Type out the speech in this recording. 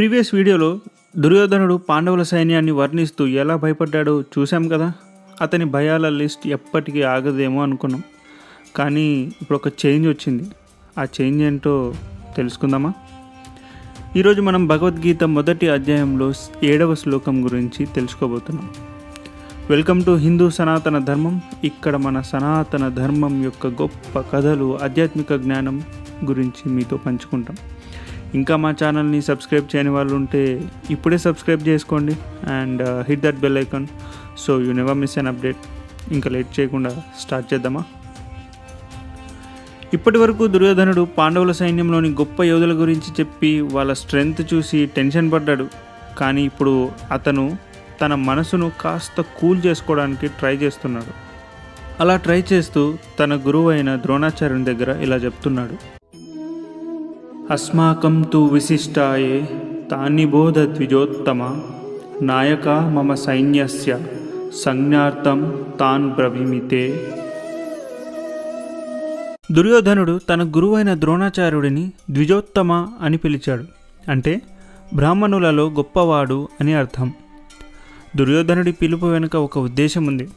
Previous వీడియోలో దుర్యోధనుడు పాండవుల సైన్యాన్ని వర్ణిస్తూ ఎలా భయపడ్డాడో చూసాం కదా? అతని భయాల లిస్ట్ ఎప్పటికీ ఆగదేమో అనుకున్నాం. కానీ ఇప్పుడు ఒక చేంజ్ వచ్చింది. ఆ చేంజ్ ఏంటో తెలుసుకుందామా? ఈరోజు మనం భగవద్గీత మొదటి అధ్యాయంలో ఏడవ శ్లోకం గురించి తెలుసుకోబోతున్నాం. వెల్కమ్ టు హిందూ సనాతన ధర్మం. ఇక్కడ మన సనాతన ధర్మం యొక్క గొప్ప కథలు ఆధ్యాత్మిక జ్ఞానం గురించి మీతో పంచుకుంటాం. ఇంకా మా ఛానల్ని సబ్స్క్రైబ్ చేయని వాళ్ళు ఉంటే ఇప్పుడే సబ్స్క్రైబ్ చేసుకోండి and hit that bell icon so you never miss an update ఇంకా లేట్ చేయకుండా స్టార్ట్ చేద్దామా? ఇప్పటి వరకు దుర్యోధనుడు పాండవుల సైన్యంలోని గొప్ప యోధుల గురించి చెప్పి వాళ్ళ స్ట్రెంగ్త్ చూసి టెన్షన్ పడ్డాడు. కానీ ఇప్పుడు అతను తన మనసును కాస్త కూల్ చేసుకోవడానికి ట్రై చేస్తున్నాడు. అలా ట్రై చేస్తూ తన గురువు అయిన ద్రోణాచార్యుని దగ్గర ఇలా చెప్తున్నాడు. అస్మాకం తు విశిష్టాయే తాని బోధ ద్విజోత్తమ నాయక మమ సైన్యస్య సంజ్ఞార్థం తాన్ బ్రవిమితే దుర్యోధనుడు తన గురువైన ద్రోణాచార్యుడిని ద్విజోత్తమ అని పిలిచాడు. అంటే బ్రాహ్మణులలో గొప్పవాడు అని అర్థం. దుర్యోధనుడి పిలుపు వెనుక ఒక ఉద్దేశం ఉంది